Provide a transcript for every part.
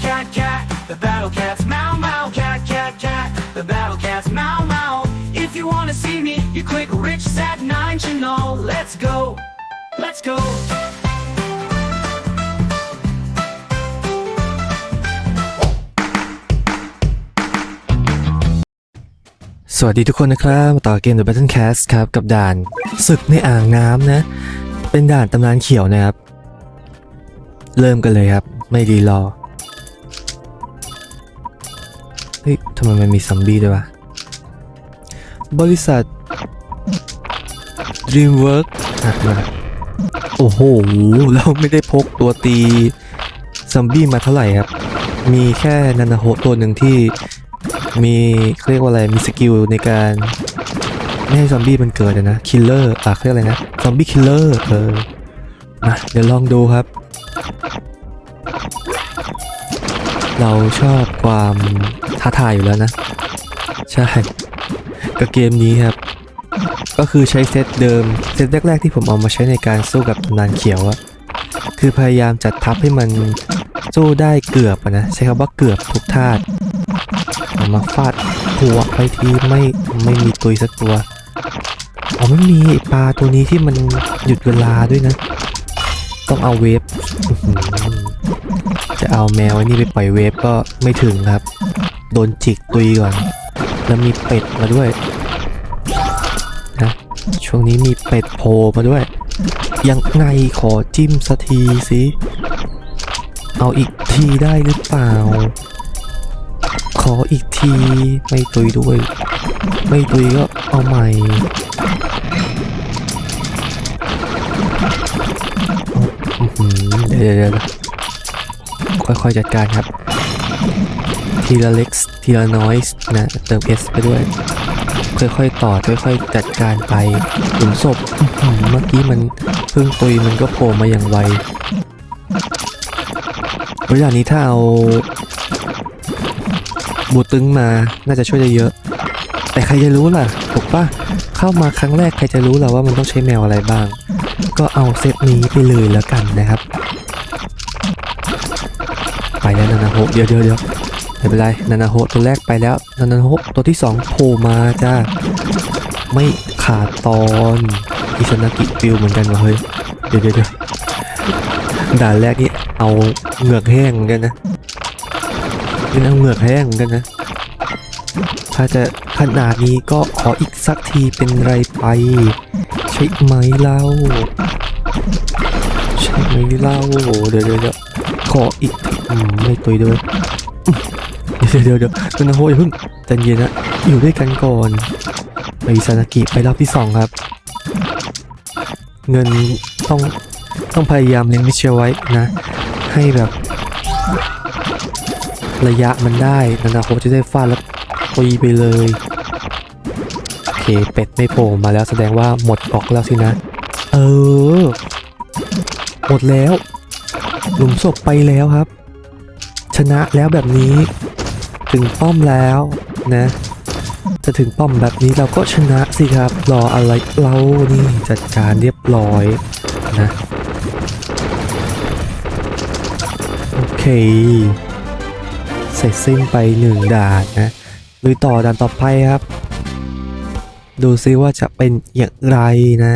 cat, cat, cat. The battle cats meow, meow, cat, cat, cat. The battle cats meow, meow. If you wanna see me, you click Rich Sat 9 channel. Let's go. Let's go. สวัสดีทุกคนนะครับมาต่อเกม The Battle Cast ครับ กับด่านศึกในอ่างน้ำนะ เป็นด่านตำนานเขียวนะครับ เริ่มกันเลยครับ ไม่รีรอ เฮ้ยทำไมมันมีซอมบี้ด้วยวะ บริษัท Dreamwork อะมาโอ้โห เราไม่ได้พกตัวตีซอมบี้มาเท่าไหร่ครับ มีแค่นันนาโฮตัวหนึ่งที่มีเรียกว่าอะไร มีสกิลในการไม่ให้ซอมบี้มันเกิดนะ คิลเลอร์อะเรียกอะไรนะ ซอมบี้คิลเลอร์ เอออะเดี๋ยวลองดูครับ เราชอบความท้าทายอยู่แล้วนะ ใช่กับเกมนี้ครับ ก็คือใช้เซตเดิม เซตแรก ๆ ที่ผมเอามาใช้ในการสู้กับตำนานเขียวอะคือพยายามจัดทัพให้มันสู้ได้เกือบนะใช้คำว่าเกือบทุกท่าตุเอามาฟาดหัวไปทีไม่ไม่มีตุยสักตัวอ๋อไม่มีปลาตัวนี้ที่มันหยุดเวลาด้วยนะ ต้องเอาเวฟ จะเอาแมวไอ้นี่ไปปล่อยเวฟก็ไม่ถึงครับ โดนจิกตุยก่อน แล้วมีเป็ดมาด้วยนะช่วงนี้มีเป็ดโผล่มาด้วย ยังไงขอจิ้มสักทีสิเอาอีกทีได้หรือเปล่า ขออีกทีไม่ตุยด้วย ไม่ตุยก็เอาใหม่เด้อหือเดี๋ยวเดี๋ยวเดี๋ยว ค่อยๆจัดการครับ ทีละเล็กทีละน้อยนะเติม S ไปด้วย ค่อยๆต่อค่อยๆจัดการไปหลุมศพเมื่อกี้มันเพิ่งตุยมันก็โผล่มาอย่างไวเวลานี้ถ้าเอาบูตึงมาน่าจะช่วยได้เยอะ แต่ใครจะรู้ล่ะถูกปะเข้ามาครั้งแรกใครจะรู้ล่ะว่ามันต้องใช้แมวอะไรบ้าง ก็เอาเซตนี้ไปเลยแล้วกันนะครับ นาโฮเดี๋ยวเดี๋ยวเดี๋ยวไม่เป็นไรนานาโฮตัวแรกไปแล้วนานาโฮตัวที่สองโผล่มาจ้าไม่ขาดตอนอิซานากิฟิลเหมือนกันวะเฮ้ยเดี๋ยวเดี๋ยวเดี๋ยวด่านแรกนี่เอาเหงือกแห้งเหมือนกันนะเป็นเอาเหงือกแห้งเหมือนกันนะถ้าจะขนาดนี้ก็ขออีกสักทีเป็นไรไป ใช่ไหมเล่า ใช่ไหมเล่าเดียวเดี๋ยวเดี๋ยว ขออีกอไม่ตุยด้วยเดี๋ยวเดี๋ยวเดี๋ยวคุนะโฮอย่าเพิ่งใจเย็นนะอยู่ด้วยกันก่อนไปซานากิไปรอบที่สองครับ เงินต้องต้องพยายามเลี้ยงมิเชลไว้นะ ให้แบบ ระยะมันได้นานาโคจะได้ฟาดแล้วตีไปเลยโอเคเป็ดไม่โผล่มาแล้วแสดงว่าหมดออกแล้วสินะ เออ หมดแล้ว หลุมศพไปแล้วครับ ชนะแล้วแบบนี้ ถึงป้อมแล้วนะ จะถึงป้อมแบบนี้เราก็ชนะสิครับ รออะไรเรานี่จัดการเรียบร้อยนะ โอเคเสร็จสิ้นไปหนึ่งด่านนะลุยต่อด่านต่อไปครับ ดูซิว่าจะเป็นอย่างไรนะ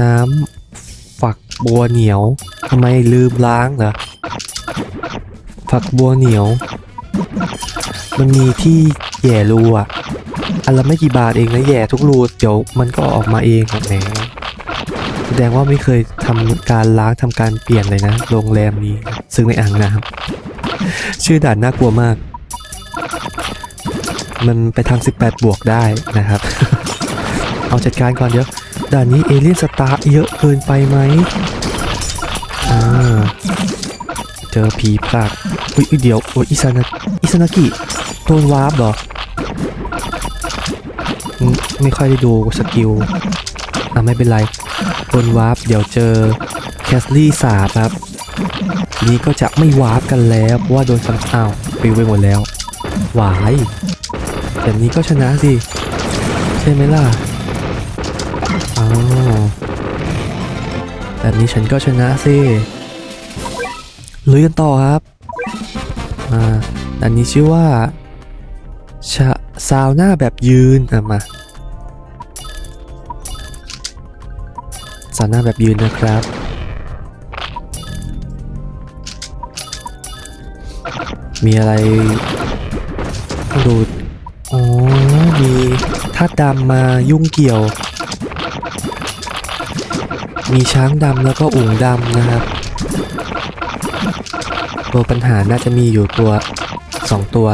น้ำ ฝักบัวเหนียวทำไมลืมล้างเหรอฝักบัวเหนียว มันมีที่แย่รูอะอันละไม่กี่บาทเองนะแย่ทุกรูเดี๋ยวมันก็ออกมาเองแหมแสดงว่าไม่เคยทำการล้างทำการเปลี่ยนเลยนะโรงแรมนี้ ซึ่งในอ่างน้ำชื่อด่านน่ากลัวมาก มันไปทาง 18 บวกได้นะครับ เอาจัดการก่อนเดี๋ยว ด่านนี้เอเลี่ยนสตาร์เยอะเกินไปไหมอ่าเจอผีพลากอุ้ยเดี๋ยวโอ้ยอิซานาอิซานากิโดนวาร์ปเหรอ ไม่ค่อยได้ดูสกิล อะไม่เป็นไรโดนวาร์ปเดี๋ยวเจอแคสลี่สาครับนี้ก็จะไม่วาร์ปกันแล้วเพราะว่าโดนซ้ำอ้าวปิวไปหมดแล้ว หวายแบบนี้ก็ชนะสิ ใช่ไหมล่ะ แบบนี้ฉันก็ชนะสิลุยกันต่อครับอ่าอันนี้ชื่อว่าชาซาวน่าแบบยืนอะมาซาวน่าแบบยืนนะครับ มีอะไรต้องดูอ๋อมีธาตุดำมายุ่งเกี่ยว มีช้างดำแล้วก็อุ๋งดำนะครับ ตัวปัญหาน่าจะมีอยู่ตัวสองตัว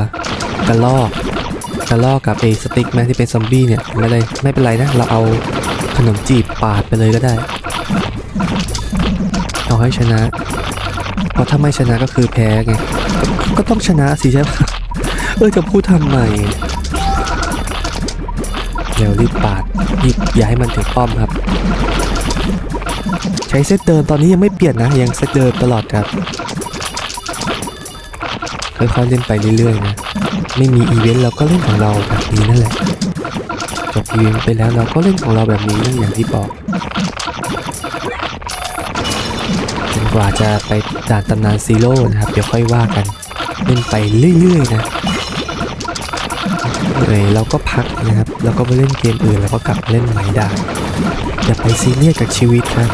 กระลอกกระลอกกับไอ้สติ๊กแมนที่เป็นซอมบี้เนี่ยไม่เลยไม่เป็นไรนะ เราเอาขนมจีบปาดไปเลยก็ได้ เอาให้ชนะ เพราะถ้าไม่ชนะก็คือแพ้ไง ก็ก็ต้องชนะสิใช่ปะเออจะพูดทำไมเดี๋ยวรีบปาด รีบอย่าให้มันถึงป้อมครับ ใช้เซตเดิมตอนนี้ยังไม่เปลี่ยนนะ ยังเซตเดิมตลอดครับค่อยๆเล่นไปเรื่อยๆนะ ไม่มีอีเวนต์เราก็เล่นของเราแบบนี้นั่นแหละ จบอีเวนต์ไปแล้วเราก็เล่นของเราแบบนี้นั่นอย่างที่บอกจนกว่าจะไปด่านตำนานซีโร่นะครับ เดี๋ยวค่อยว่ากัน เล่นไปเรื่อยๆนะ เหนื่อยเราก็พักนะครับ แล้วก็ไปเล่นเกมอื่นแล้วก็กลับเล่นใหม่ได้ อย่าไปซีเรียสกับชีวิตครับ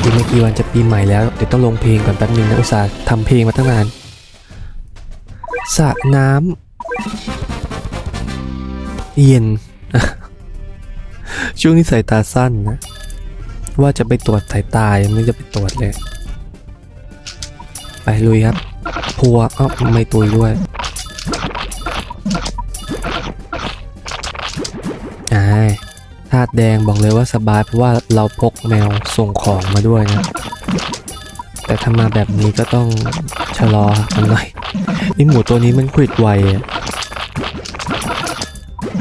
อีกไม่กี่วันจะปีใหม่แล้ว เดี๋ยวต้องลงเพลงก่อนแป๊บนึงนะอุตส่าห์ทำเพลงมาตั้งนานสระน้ำเย็น ช่วงนี้สายตาสั้นนะ ว่าจะไปตรวจสายตายังไม่จะไปตรวจเลย ไปลุยครับ พัวอ้าไม่ตุยด้วยไอ้ธาตุแดงบอกเลยว่าสบายเพราะว่าเราพกแมวส่งของมาด้วยนะ แต่ถ้ามาแบบนี้ก็ต้องชะลอมันหน่อย นี่หมูตัวนี้มันควิดไว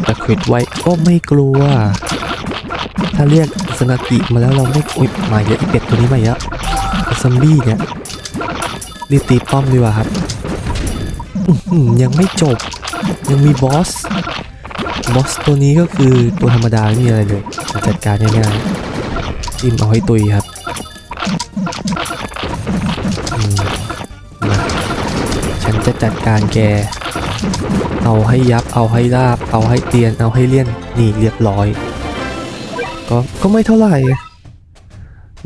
แต่ควิดไวก็ไม่กลัว ถ้าเรียกสนากิมาแล้วเราไม่อุยมาเยอะอีเป็ดตัวนี้มาเยอะซอมบี้เนี่ย รีบตีป้อมดีกว่าครับยังไม่จบ ยังมีบอส บอสตัวนี้ก็คือตัวธรรมดาไม่มีอะไรเลยจัดการง่ายๆจิ้มเอาให้ตุยครับมาฉันจะจัดการแก เอาให้ยับ เอาให้ราบ เอาให้เตียน เอาให้เลี่ยน นี่เรียบร้อย ก็ ก็ไม่เท่าไหร่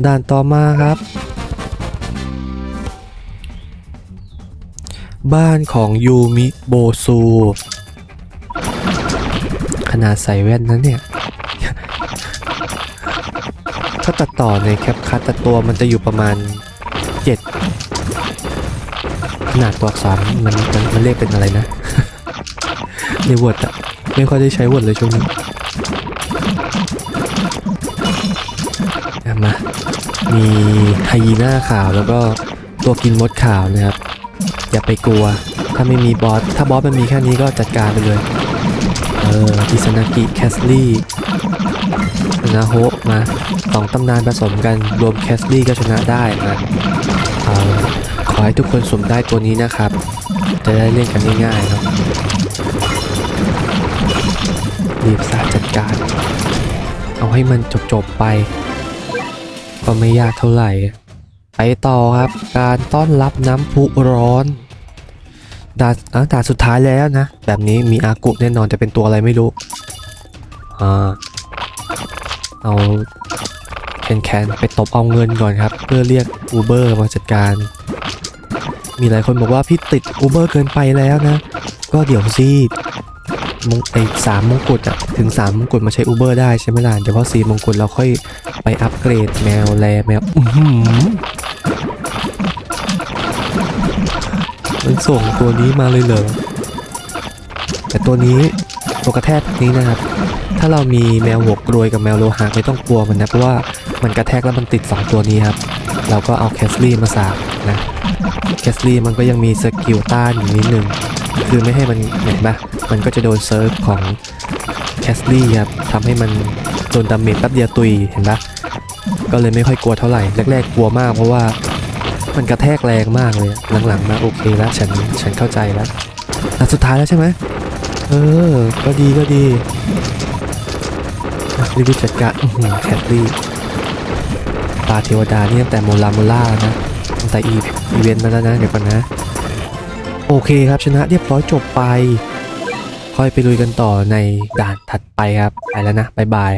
ด่านต่อมาครับ บ้านของยูมิโบซู ขนาดใส่แว่นนั้นเนี่ย ถ้าตัดต่อในแคปคัตแต่ตัวมันจะอยู่ประมาณ 7 ขนาดตัวอักษรมันมันมันเรียกเป็นอะไรนะ ในวอร์ดอะไม่ค่อยได้ใช้วอร์ดเลยช่วงนี้อะมามีไฮยีน่าขาวแล้วก็ตัวกินมดขาวนะครับ อย่าไปกลัว ถ้าไม่มีบอส ถ้าบอสมันมีแค่นี้ก็จัดการไปเลย เอออิซานากิแคสลี่นาโฮมาสองตำนานผสมกันรวมแคสลี่ก็ชนะได้มาเอาขอให้ทุกคนสวมได้ตัวนี้นะครับ จะได้เล่นกันง่ายๆเนาะรีบสาจัดการ เอาให้มันจบๆไป ก็ไม่ยากเท่าไหร่ ไปต่อครับ การต้อนรับน้ำพุร้อน ด่าอะด่าสุดท้ายแล้วนะ แบบนี้มีอากุแน่นอนจะเป็นตัวอะไรไม่รู้ อ่า เอาแคนแคนไปตบเอาเงินก่อนครับ เพื่อเรียกอูเบอร์มาจัดการ มีหลายคนบอกว่าพี่ติดอูเบอร์เกินไปแล้วนะ ก็เดี๋ยวสิมงไอสามมงกุฎอะถึงสามมงกุฎมาใช้อูเบอร์ได้ใช่ไหมล่ะเดี๋ยวพอสี่มงกุฎเราค่อยไปอัปเกรดแมวแลแมว มันส่งตัวนี้มาเลยเหรอแต่ตัวนี้ตัวกระแทกนี้นะครับ ถ้าเรามีแมวหัวกรวยกับแมวโลหะไม่ต้องกลัวมันนะเพราะว่ามันกระแทกแล้วมันติด 2 ตัวนี้ครับ เราก็เอาแคสลี่มาสาบนะแคสลี่มันก็ยังมีสกิลต้านอยู่นิดนึงคือไม่ให้มันเห็นปะมันก็จะโดนเซิร์ฟของแคสลี่ครับทำให้มันโดนดาเมจแป๊บเดียวตุยเห็นปะก็เลยไม่ค่อยกลัวเท่าไหร่แรกๆกลัวมากเพราะว่า มันกระแทกแรงมากเลยหลังๆมาโอเคแล้วฉันฉันเข้าใจแล้วแต่สุดท้ายแล้วใช่ไหมเออ ก็ดีก็ดีรีบจัดการอื้อหือแคทลี่ปาเทวดานี่ตั้งแต่โมลาโมล่าแล้วนะตั้งแต่อีอีเวนต์มาแล้วนะ เดี๋ยวก่อนนะ โอเคครับชนะเรียบร้อยจบไป ค่อยไปลุยกันต่อในด่านถัดไปครับ ไปแล้วนะ บ๊ายบาย